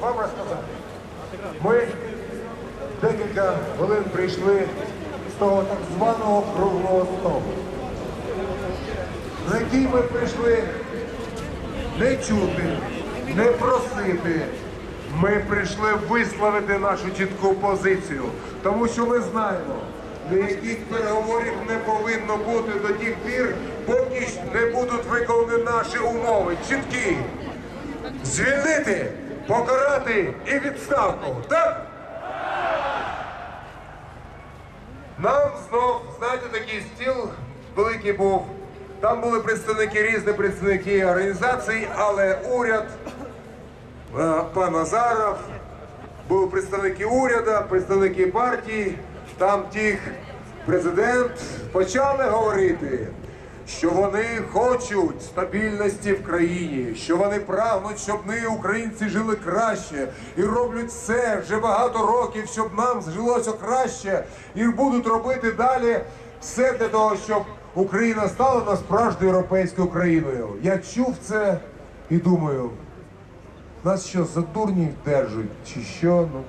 вам розказати. Ми декілька хвилин прийшли з того так званого круглого столу, на який ми прийшли не чути, не просити. Ми прийшли висловити нашу чітку позицію, тому що ми знаємо, ніяких переговорів не повинно бути до тих пір, поки не будуть виконані наші умови. Чіткі. Звільнити, покарати і відставку. Так? Нам знов, знаєте, такий стіл великий був. Там були представники різні представники організацій, але уряд, е, пан Азаров, були представники уряду, представники партії, там тих президент почали говорити, що вони хочуть стабільності в країні, що вони прагнуть, щоб ми, українці, жили краще і роблять все вже багато років, щоб нам жилося краще, і будуть робити далі все для того, щоб Україна стала на справжньою європейською країною. Я чув це і думаю, нас що за дурні держать, чи що? Ну,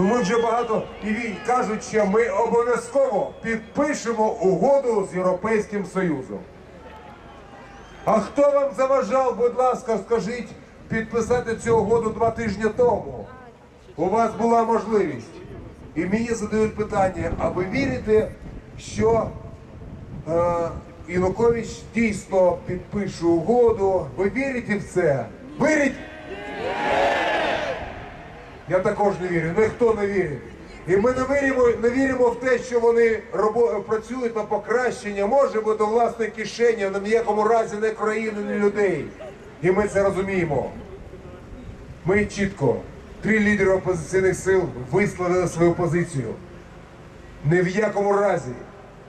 ну ми вже багато і кажуть, що ми обов'язково підпишемо угоду з Європейським Союзом. А хто вам заважав, будь ласка, скажіть, підписати цю угоду два тижні тому? У вас була можливість. І мені задають питання, а ви вірите, що е, Янукович дійсно підпише угоду? Ви вірите в це? Вірить? Я також не вірю. Ніхто не вірить. І ми не віримо, не віримо в те, що вони робо- працюють на покращення, може бути власної кишені, але ніякому разі не країни, не людей. І ми це розуміємо. Ми чітко, три лідери опозиційних сил висловили свою позицію. Ні в якому разі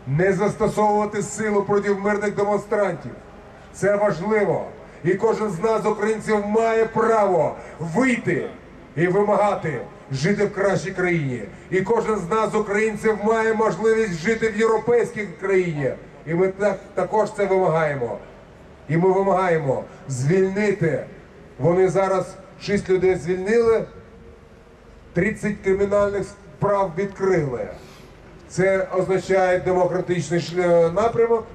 не застосовувати силу проти мирних демонстрантів. Це важливо. І кожен з нас, українців, має право вийти і вимагати жити в кращій країні. І кожен з нас, українців, має можливість жити в європейській країні. І ми так, також це вимагаємо. І ми вимагаємо звільнити. Вони зараз шість людей звільнили, 30 кримінальних справ відкрили. Це означає демократичний напрямок.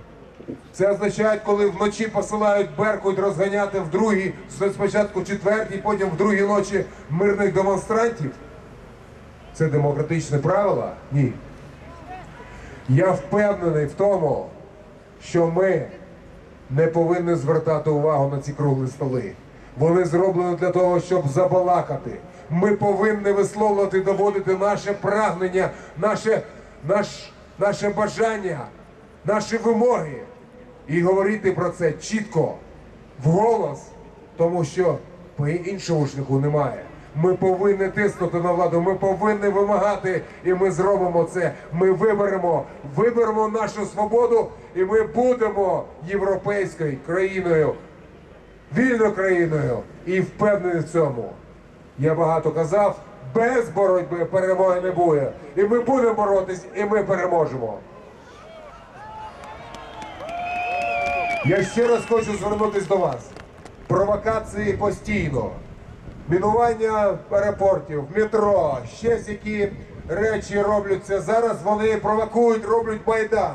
Це означає, коли вночі посилають Беркут розганяти в другій, спочатку четвертій, потім в другій ночі мирних демонстрантів. Це демократичне правило? Ні. Я впевнений в тому, що ми не повинні звертати увагу на ці круглі столи. Вони зроблені для того, щоб забалакати. Ми повинні висловлювати, доводити наше прагнення, наше, наш, наше бажання, наші вимоги і говорити про це чітко, вголос, тому що по іншому шляху немає. Ми повинні тиснути на владу, ми повинні вимагати, і ми зробимо це. Ми виберемо, виберемо нашу свободу, і ми будемо європейською країною, вільною країною і впевнений в цьому. Я багато казав, без боротьби перемоги не буде. І ми будемо боротись, і ми переможемо. Я ще раз хочу звернутися до вас. Провокації постійно. Мінування аеропортів, метро, ще які речі робляться. Зараз вони провокують, роблять майдан.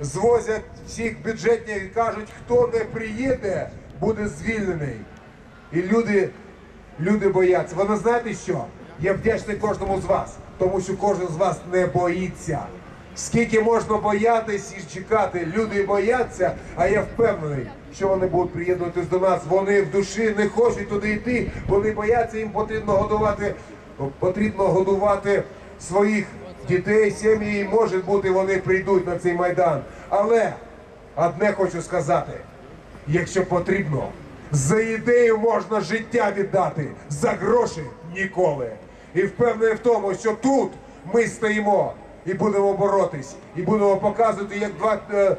Звозять всіх бюджетних і кажуть, хто не приїде, буде звільнений. І люди, люди бояться. Ви знаєте що? Я вдячний кожному з вас, тому що кожен з вас не боїться. Скільки можна боятись і чекати, люди бояться, а я впевнений, що вони будуть приєднуватись до нас. Вони в душі не хочуть туди йти. Вони бояться, їм потрібно годувати, потрібно годувати своїх дітей, сім'ї. Може бути, вони прийдуть на цей майдан. Але одне хочу сказати: якщо потрібно, за ідею можна життя віддати, за гроші ніколи. І впевнений в тому, що тут ми стоїмо і будемо боротись, і будемо показувати, як два, е,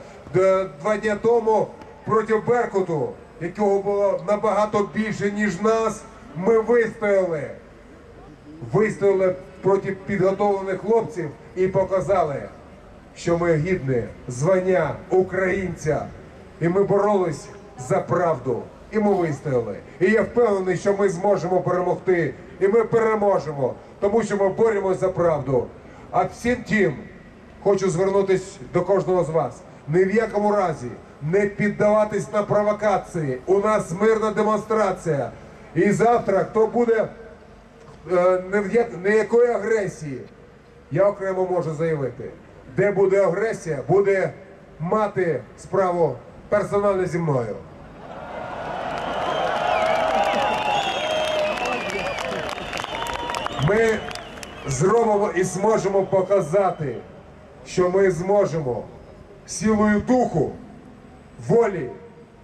два дні тому проти Беркуту, якого було набагато більше, ніж нас, ми вистояли. Вистояли проти підготовлених хлопців і показали, що ми гідні звання українця. І ми боролись за правду і ми вистояли. І я впевнений, що ми зможемо перемогти. І ми переможемо, тому що ми боремось за правду. А всім тим, хочу звернутися до кожного з вас. Ні в якому разі не піддаватись на провокації. У нас мирна демонстрація. І завтра, хто буде е, не в як- ніякої агресії, я окремо можу заявити, де буде агресія, буде мати справу персонально зі мною. Ми зробимо і зможемо показати, що ми зможемо силою духу, волі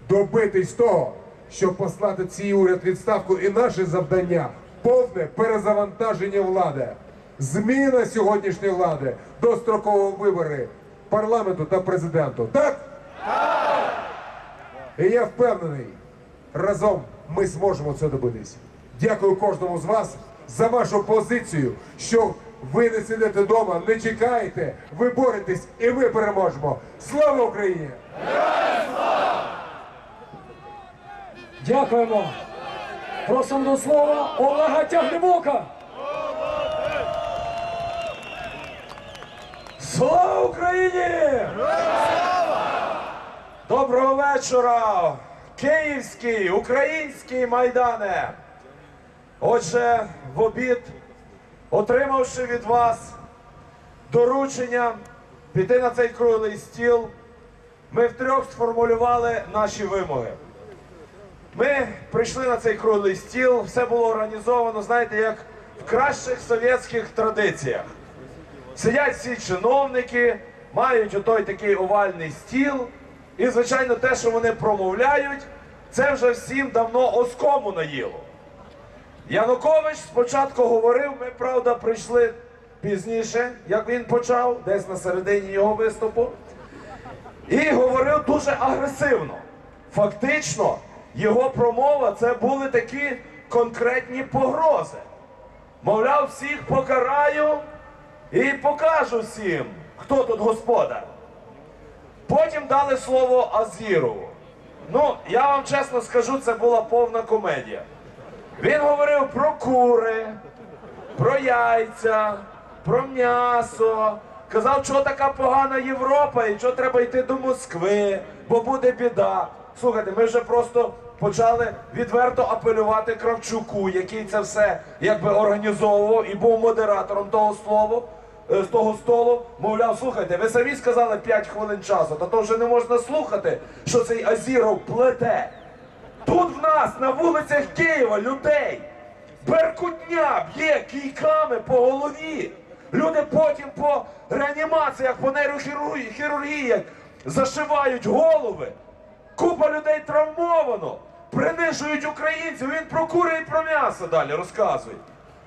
добитись того, щоб послати цей уряд відставку. І наше завдання повне перезавантаження влади, зміна сьогоднішньої влади, дострокові вибори парламенту та президенту. Так? І я впевнений, разом ми зможемо це добитись. Дякую кожному з вас за вашу позицію, що ви не сидите вдома, не чекаєте, ви боретесь і ми переможемо. Слава Україні! Дякуємо. Просимо до слова Олега Тягнебока. Слава Україні! Доброго вечора! Київський, український майдане! Отже, в обід, отримавши від вас доручення піти на цей круглий стіл, ми втрьох сформулювали наші вимоги. Ми прийшли на цей круглий стіл, все було організовано, знаєте, як в кращих совєтських традиціях. Сидять всі чиновники, мають отой такий овальний стіл. І, звичайно, те, що вони промовляють, це вже всім давно оскому наїло. Янукович спочатку говорив, ми, правда, прийшли пізніше, як він почав, десь на середині його виступу. І говорив дуже агресивно. Фактично, його промова це були такі конкретні погрози. Мовляв, всіх покараю і покажу всім, хто тут господар. Потім дали слово Азірову. Ну, я вам чесно скажу, це була повна комедія. Він говорив про кури, про яйця, про м'ясо. Казав, що така погана Європа і що треба йти до Москви, бо буде біда. Слухайте, ми вже просто почали відверто апелювати Кравчуку, який це все якби організовував і був модератором того слова, е, з того столу. Мовляв, слухайте, ви самі сказали 5 хвилин часу, та то вже не можна слухати, що цей Азіров плете. Тут в нас на вулицях Києва людей беркутня б'є кійками по голові. Люди потім по реанімаціях, по нейрохірургії хірургіях зашивають голови. Купа людей травмовано, принижують українців. Він про кури і про м'ясо далі розказує.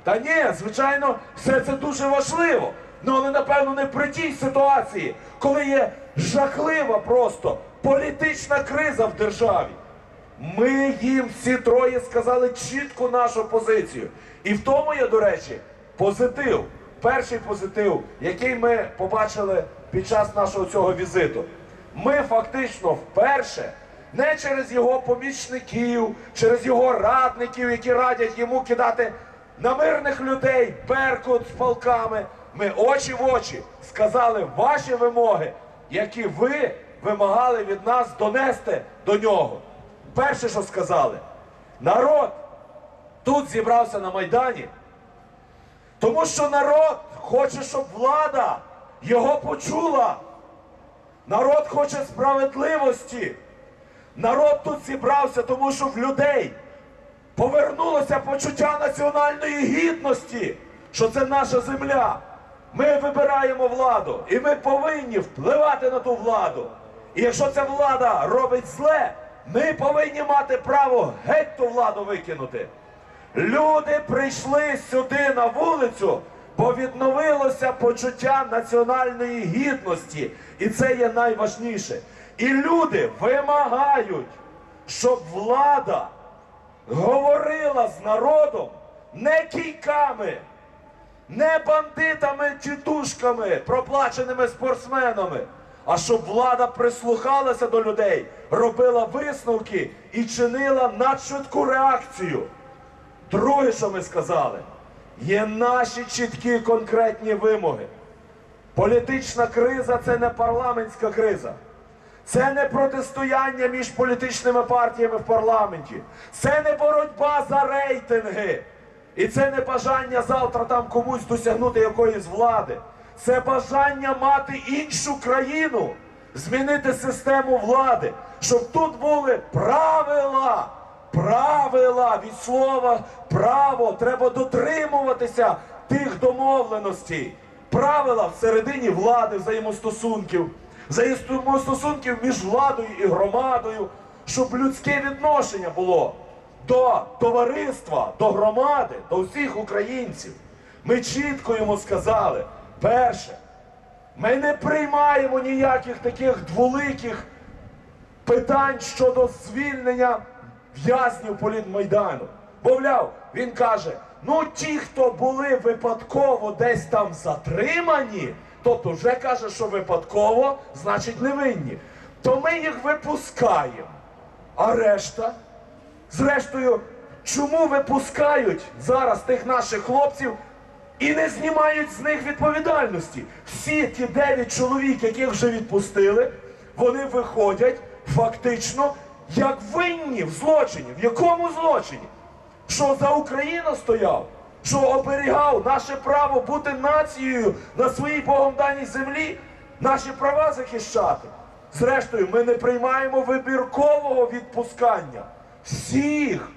Та ні, звичайно, все це дуже важливо. Ну, але напевно не при тій ситуації, коли є жахлива просто політична криза в державі. Ми їм всі троє сказали чітко нашу позицію. І в тому є, до речі, позитив. Перший позитив, який ми побачили під час нашого цього візиту. Ми фактично вперше, не через його помічників, через його радників, які радять йому кидати на мирних людей беркут з палками. Ми очі в очі сказали ваші вимоги, які ви вимагали від нас донести до нього. Перше, що сказали, народ тут зібрався на Майдані, тому що народ хоче, щоб влада його почула. Народ хоче справедливості. Народ тут зібрався, тому що в людей повернулося почуття національної гідності, що це наша земля. Ми вибираємо владу, і ми повинні впливати на ту владу. І якщо ця влада робить зле, ми повинні мати право геть ту владу викинути. Люди прийшли сюди на вулицю, бо відновилося почуття національної гідності. І це є найважніше. І люди вимагають, щоб влада говорила з народом не кійками, не бандитами тітушками, проплаченими спортсменами, а щоб влада прислухалася до людей, робила висновки і чинила надшвидку реакцію. Друге, що ми сказали, є наші чіткі конкретні вимоги. Політична криза це не парламентська криза. Це не протистояння між політичними партіями в парламенті. Це не боротьба за рейтинги. І це не бажання завтра там комусь досягнути якоїсь влади. Це бажання мати іншу країну, змінити систему влади, щоб тут були правила. Правила від слова право треба дотримуватися тих домовленостей. Правила всередині влади, взаємостосунків, взаємостосунків між владою і громадою, щоб людське відношення було до товариства, до громади, до всіх українців. Ми чітко йому сказали: перше, ми не приймаємо ніяких таких дволиких питань щодо звільнення в'язнів політмайдану. Мовляв, він каже: ну ті, хто були випадково десь там затримані, тобто вже каже, що випадково, значить невинні, то ми їх випускаємо. А решта? Зрештою, чому випускають зараз тих наших хлопців і не знімають з них відповідальності? Всі ті дев'ять чоловік, яких вже відпустили, вони виходять фактично як винні в злочині. В якому злочині? Що за Україну стояв? Що оберігав наше право бути нацією на своїй Богом даній землі, наші права захищати. Зрештою, ми не приймаємо вибіркового відпускання всіх.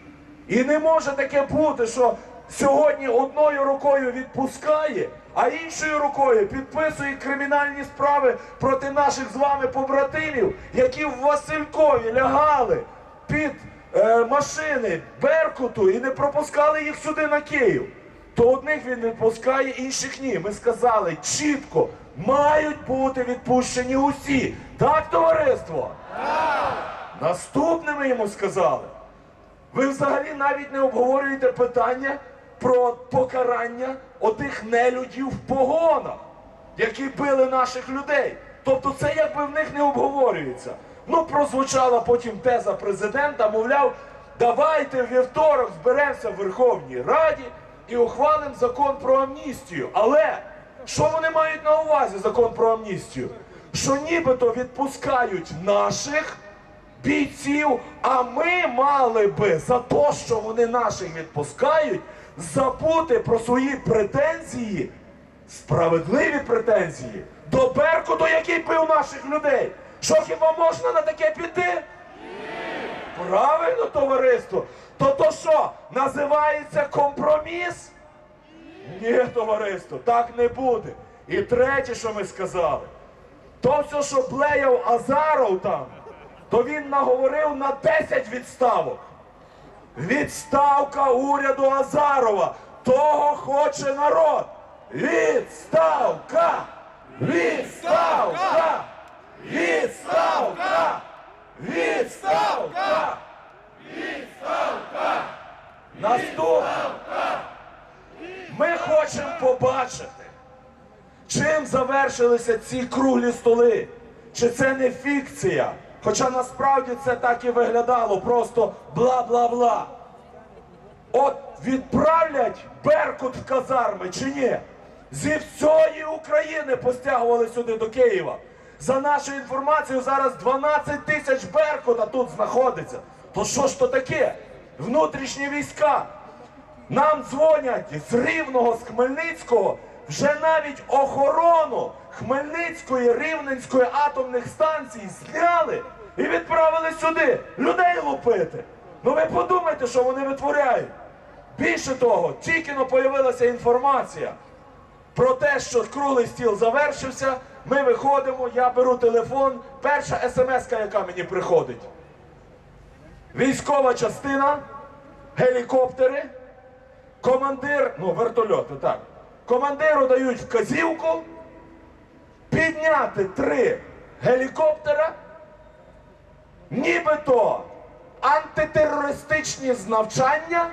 І не може таке бути, що сьогодні одною рукою відпускає, а іншою рукою підписує кримінальні справи проти наших з вами побратимів, які в Василькові лягали під е, машини Беркуту і не пропускали їх сюди на Київ. То одних він відпускає, інших ні. Ми сказали чітко, мають бути відпущені усі. Так, товариство? Наступне ми йому сказали. Ви взагалі навіть не обговорюєте питання про покарання отих нелюдів в погонах, які били наших людей. Тобто це якби в них не обговорюється. Ну, прозвучала потім теза президента, мовляв, давайте вівторок зберемося в Верховній Раді і ухвалимо закон про амністію. Але що вони мають на увазі закон про амністію? Що нібито відпускають наших бійців, а ми мали би за те, що вони наших відпускають, забути про свої претензії, справедливі претензії до Беркуту, який бив наших людей. Що хіба можна на таке піти? Правильно, товариство. То то що, називається компроміс? Ні, товариство, так не буде. І третє, що ми сказали, то все, що блеяв Азаров там, то він наговорив на 10 відставок. Відставка уряду Азарова. Того хоче народ. Відставка! Відставка! Відставка! Відставка! Відставка! Наступне. Ми хочемо побачити, чим завершилися ці круглі столи. Чи це не фікція? Хоча насправді це так і виглядало, просто бла-бла-бла. От відправлять Беркут в казарми чи ні? Зі всієї України постягували сюди до Києва. За нашою інформацією, зараз 12 тисяч Беркута тут знаходиться. То що ж то таке? Внутрішні війська. Нам дзвонять з Рівного, з Хмельницького, вже навіть охорону Хмельницької Рівненської атомних станцій зняли і відправили сюди людей лупити. Ну ви подумайте, що вони витворяють. Більше того, тільки появилася інформація про те, що круглий стіл завершився. Ми виходимо, я беру телефон. Перша смс, яка мені приходить. Військова частина, гелікоптери, командир, ну, вертольоти, так. Командиру дають вказівку підняти три гелікоптера, нібито антитерористичні навчання.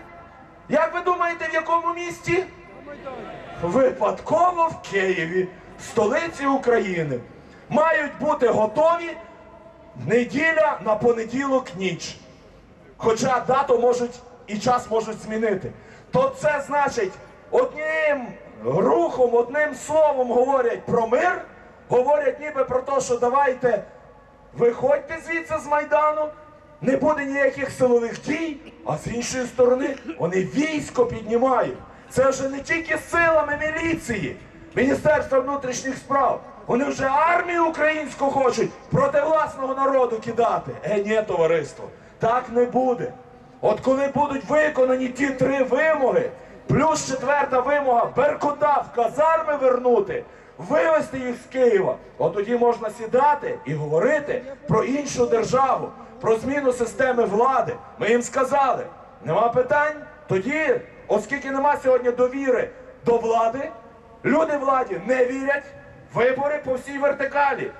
Як ви думаєте, в якому місті? Випадково в Києві, столиці України. мають бути готові неділя на понеділок ніч. Хоча дату можуть і час можуть змінити. То це значить, одним рухом, одним словом говорять про мир, говорять ніби про те, що давайте виходьте звідси з Майдану, не буде ніяких силових дій, а з іншої сторони вони військо піднімають. Це вже не тільки силами міліції, Міністерства внутрішніх справ. Вони вже армію українську хочуть проти власного народу кидати. Е, ні, товариство, так не буде. От коли будуть виконані ті три вимоги, плюс четверта вимога Беркута в казарми вернути, вивезти їх з Києва, от тоді можна сідати і говорити про іншу державу, про зміну системи влади. Ми їм сказали, нема питань. Тоді, оскільки нема сьогодні довіри до влади, люди владі не вірять. Вибори по всій вертикалі.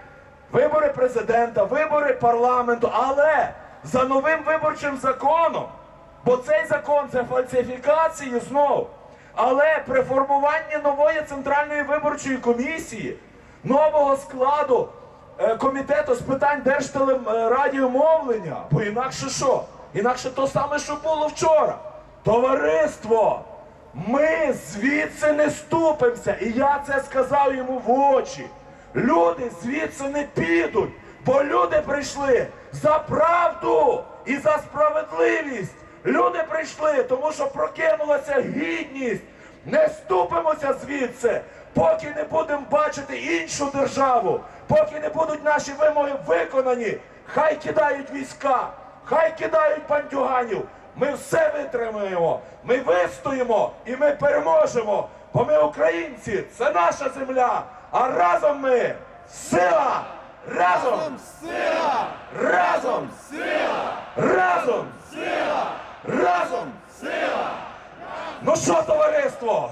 Вибори президента, вибори парламенту, але за новим виборчим законом, бо цей закон це фальсифікації знов. Але при формуванні нової центральної виборчої комісії, нового складу е, комітету з питань держтелерадіомовлення, бо інакше що? Інакше то саме, що було вчора. Товариство, ми звідси не ступимося. І я це сказав йому в очі. Люди звідси не підуть, бо люди прийшли за правду і за справедливість. Люди прийшли, тому що прокинулася гідність. Не ступимося звідси, поки не будемо бачити іншу державу, поки не будуть наші вимоги виконані. Хай кидають війська, хай кидають бандюганів. Ми все витримаємо, ми вистоїмо і ми переможемо. Бо ми українці, це наша земля. А разом ми сила! Разом! Сила! Разом! Сила! Разом! Сила! Разом! Сила! Ну що, товариство?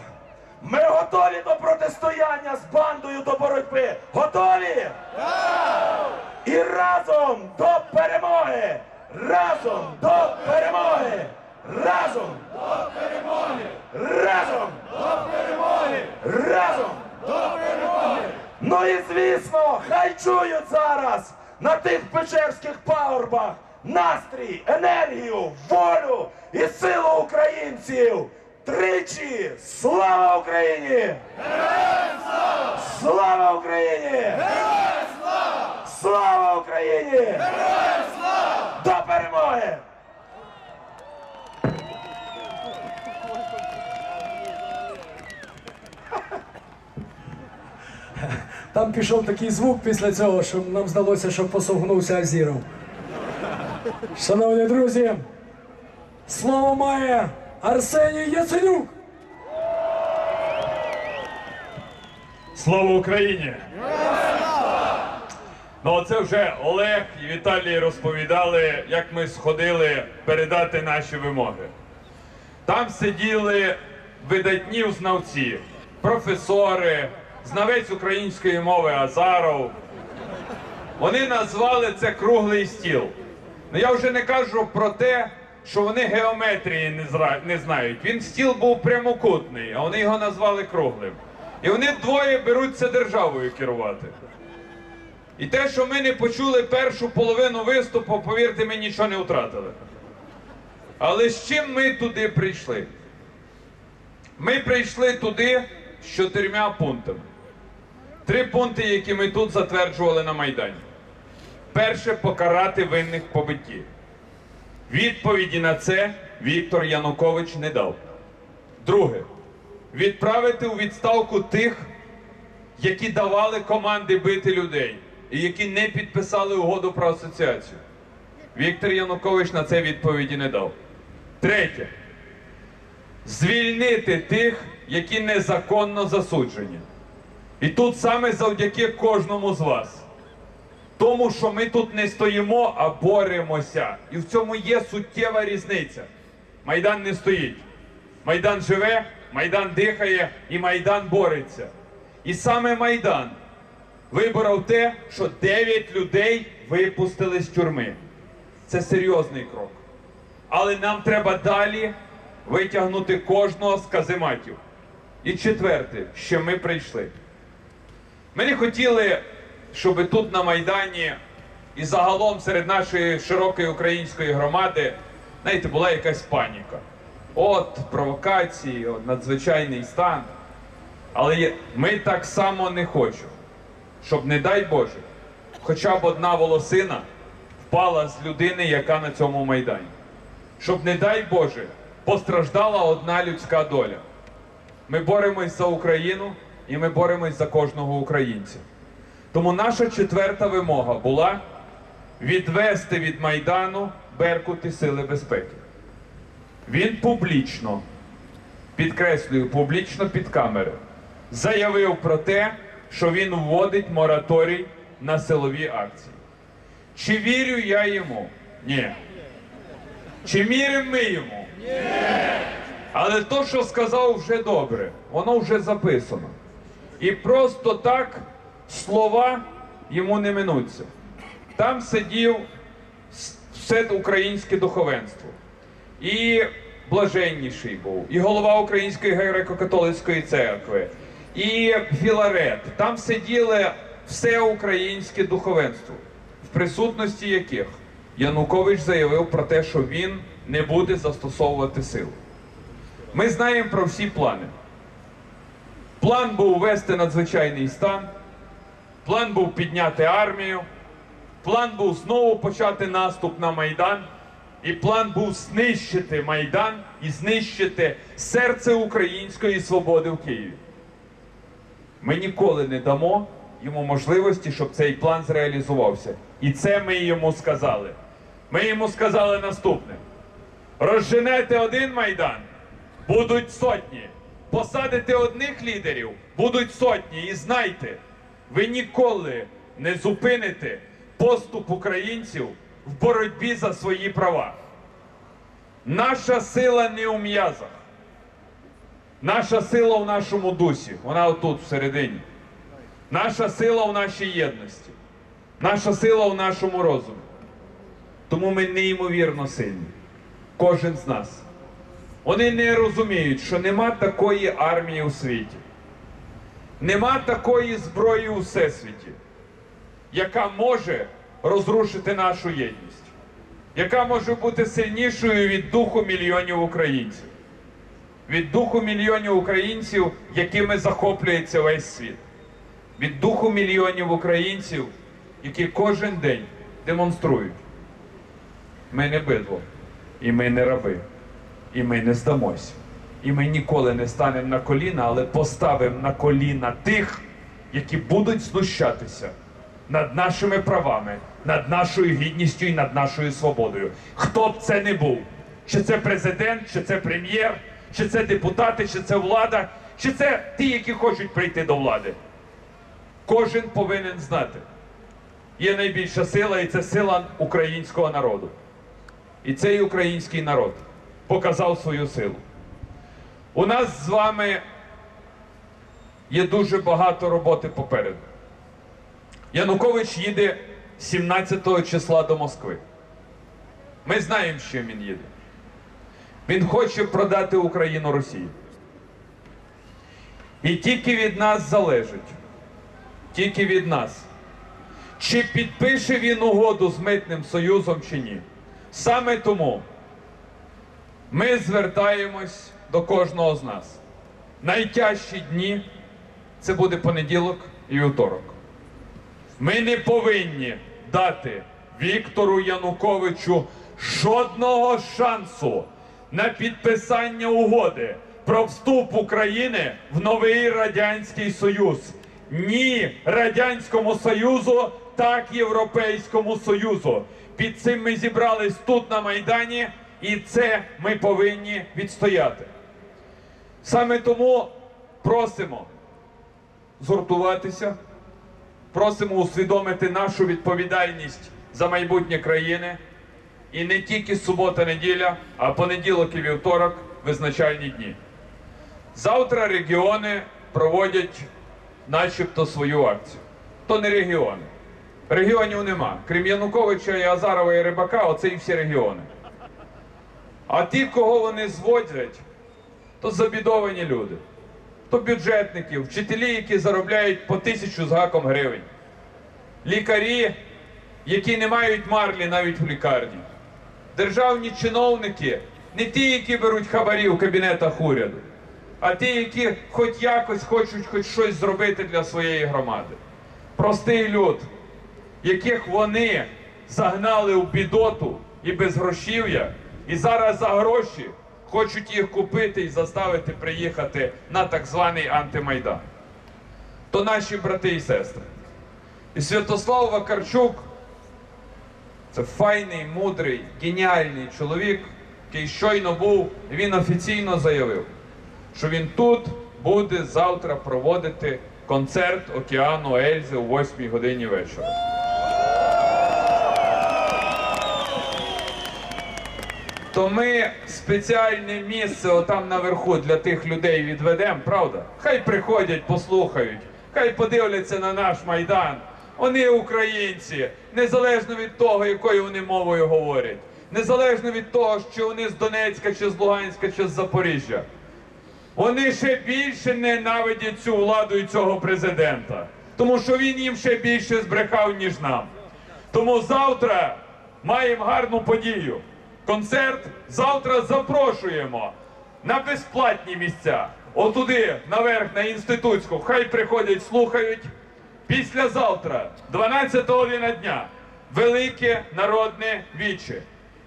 Ми готові до протистояння з бандою до боротьби. Готові? І разом до перемоги! Разом до перемоги! Разом до перемоги! Разом до перемоги! Разом до перемоги! Ну і звісно, хай чують зараз на тих печерських пагорбах настрій, енергію, волю і силу українців! Тричі! Слава Україні! Слава! Україні! Слава! Україні! До перемоги! Там пішов такий звук після цього, що нам здалося, що посовгнувся Азіров. Шановні друзі, слово має Арсеній Яценюк. Слава Україні! Ну, це вже Олег і Віталій розповідали, як ми сходили передати наші вимоги. Там сиділи видатні знавці, професори, знавець української мови Азаров. Вони назвали це круглий стіл. Ну я вже не кажу про те, що вони геометрії не, зра... не знають. Він стіл був прямокутний, а вони його назвали круглим. І вони двоє беруться державою керувати. І те, що ми не почули першу половину виступу, повірте, ми нічого не втратили. Але з чим ми туди прийшли? Ми прийшли туди з чотирма пунктами. Три пункти, які ми тут затверджували на Майдані. Перше покарати винних побитті. Відповіді на це Віктор Янукович не дав. Друге відправити у відставку тих, які давали команди бити людей і які не підписали угоду про асоціацію. Віктор Янукович на це відповіді не дав. Третє. Звільнити тих, які незаконно засуджені. І тут саме завдяки кожному з вас. Тому що ми тут не стоїмо, а боремося. І в цьому є суттєва різниця. Майдан не стоїть. Майдан живе, Майдан дихає і Майдан бореться. І саме Майдан виборов те, що 9 людей випустили з тюрми. Це серйозний крок. Але нам треба далі витягнути кожного з казематів. І четверте, що ми прийшли. Ми не хотіли щоб тут на Майдані і загалом серед нашої широкої української громади, знаєте, була якась паніка. От провокації, от надзвичайний стан. Але ми так само не хочемо, щоб, не дай Боже, хоча б одна волосина впала з людини, яка на цьому майдані. Щоб, не дай Боже, постраждала одна людська доля. Ми боремось за Україну і ми боремось за кожного українця. Тому наша четверта вимога була відвести від Майдану Беркут і Сили безпеки. Він публічно, підкреслюю, публічно під камери, заявив про те, що він вводить мораторій на силові акції. Чи вірю я йому? Ні. Чи віримо ми йому? Ні. Але то, що сказав, вже добре, воно вже записано. І просто так слова йому не минуться. Там сидів все українське духовенство. І блаженніший був, і голова Української греко-католицької церкви, і Філарет. Там сиділи все українське духовенство, в присутності яких Янукович заявив про те, що він не буде застосовувати силу. Ми знаємо про всі плани. План був ввести надзвичайний стан, план був підняти армію, план був знову почати наступ на Майдан, і план був знищити Майдан і знищити серце української свободи в Києві. Ми ніколи не дамо йому можливості, щоб цей план зреалізувався. І це ми йому сказали. Ми йому сказали наступне: розженете один майдан, будуть сотні. Посадите одних лідерів, будуть сотні. І знайте, ви ніколи не зупините поступ українців в боротьбі за свої права. Наша сила не у м'язах. Наша сила в нашому дусі. Вона отут всередині. Наша сила в нашій єдності. Наша сила в нашому розумі. Тому ми неймовірно сильні. Кожен з нас. Вони не розуміють, що нема такої армії у світі. Нема такої зброї у всесвіті, яка може розрушити нашу єдність, яка може бути сильнішою від духу мільйонів українців, від духу мільйонів українців, якими захоплюється весь світ, від духу мільйонів українців, які кожен день демонструють. Ми не бидло, і ми не раби, і ми не здамось. І ми ніколи не станемо на коліна, але поставимо на коліна тих, які будуть знущатися над нашими правами, над нашою гідністю і над нашою свободою. Хто б це не був, чи це президент, чи це прем'єр, чи це депутати, чи це влада, чи це ті, які хочуть прийти до влади. Кожен повинен знати. Є найбільша сила, і це сила українського народу. І цей український народ показав свою силу. У нас з вами є дуже багато роботи попереду. Янукович їде 17 числа до Москви. Ми знаємо, що він їде. Він хоче продати Україну Росії. І тільки від нас залежить, тільки від нас, чи підпише він угоду з Митним Союзом чи ні. Саме тому ми звертаємось до кожного з нас. Найтяжчі дні це буде понеділок і вівторок. Ми не повинні дати Віктору Януковичу жодного шансу на підписання угоди про вступ України в новий Радянський Союз. Ні Радянському Союзу, так Європейському Союзу. Під цим ми зібрались тут на Майдані, і це ми повинні відстояти. Саме тому просимо згуртуватися, просимо усвідомити нашу відповідальність за майбутнє країни. І не тільки субота-неділя, а понеділок і вівторок визначальні дні. Завтра регіони проводять начебто свою акцію. То не регіони. Регіонів нема. Крім Януковича і Азарова і Рибака, оце і всі регіони. А ті, кого вони зводять, то забідовані люди, то бюджетники, вчителі, які заробляють по тисячу з гаком гривень. лікарі, які не мають марлі навіть в лікарні, державні чиновники, не ті, які беруть хабарі в кабінетах уряду, а ті, які хоч якось хочуть хоч щось зробити для своєї громади. Простий люд, яких вони загнали в бідоту і безгрошів'я, і зараз за гроші хочуть їх купити і заставити приїхати на так званий антимайдан. То наші брати і сестри. І Святослав Вакарчук це файний, мудрий, геніальний чоловік, який щойно був, він офіційно заявив, що він тут буде завтра проводити концерт океану Ельзи о 8 годині вечора. То ми спеціальне місце отам наверху для тих людей відведемо, правда? Хай приходять, послухають, хай подивляться на наш майдан. Вони українці, незалежно від того, якою вони мовою говорять, незалежно від того, що вони з Донецька, чи з Луганська, чи з Запоріжжя. Вони ще більше ненавидять цю владу і цього президента, тому що він їм ще більше збрехав, ніж нам. Тому завтра маємо гарну подію. Концерт завтра запрошуємо на безплатні місця. Отуди, наверх, на інститутську. Хай приходять, слухають. Післязавтра, 12 година дня, велике народне віче.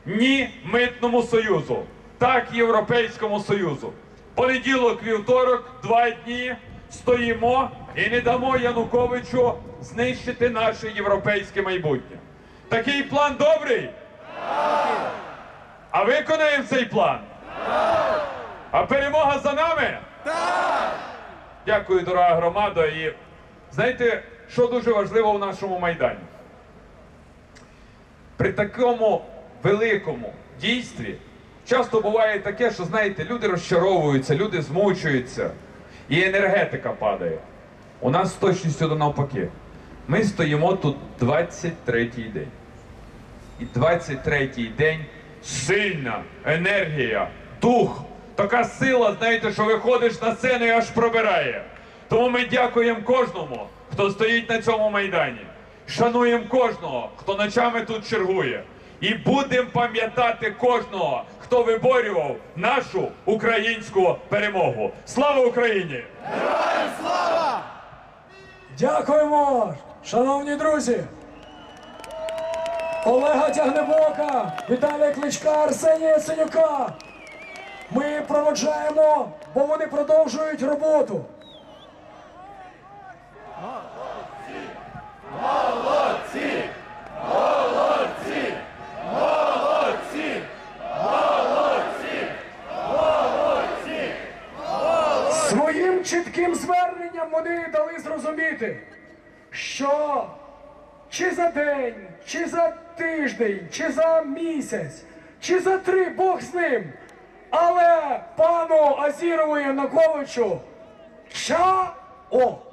Ні митному союзу, так Європейському Союзу. Понеділок, вівторок, два дні стоїмо і не дамо Януковичу знищити наше європейське майбутнє. Такий план добрий? А виконаємо цей план? А перемога за нами? Дякую, дорога громада. І знаєте, що дуже важливо в нашому майдані? При такому великому дійстві часто буває таке, що знаєте, люди розчаровуються, люди змучуються, і енергетика падає. У нас з точністю до навпаки. Ми стоїмо тут 23-й день. І 23-й день сильна енергія, дух, така сила, знаєте, що виходиш на сцену і аж пробирає. Тому ми дякуємо кожному, хто стоїть на цьому майдані. Шануємо кожного, хто ночами тут чергує. І будемо пам'ятати кожного, хто виборював нашу українську перемогу. Слава Україні! Дякуємо, шановні друзі. Олега Тягнебока, Віталія Кличка, Арсенія Синюка. Ми проводжаємо, бо вони продовжують роботу. Молодці! Молодці! Молодці! Молодці! Молодці! Молодці! Своїм чітким зверненням вони дали зрозуміти, що чи за день, чи за тиждень, чи за місяць, чи за три Бог з ним. Але пану Азірову Януковичу чао!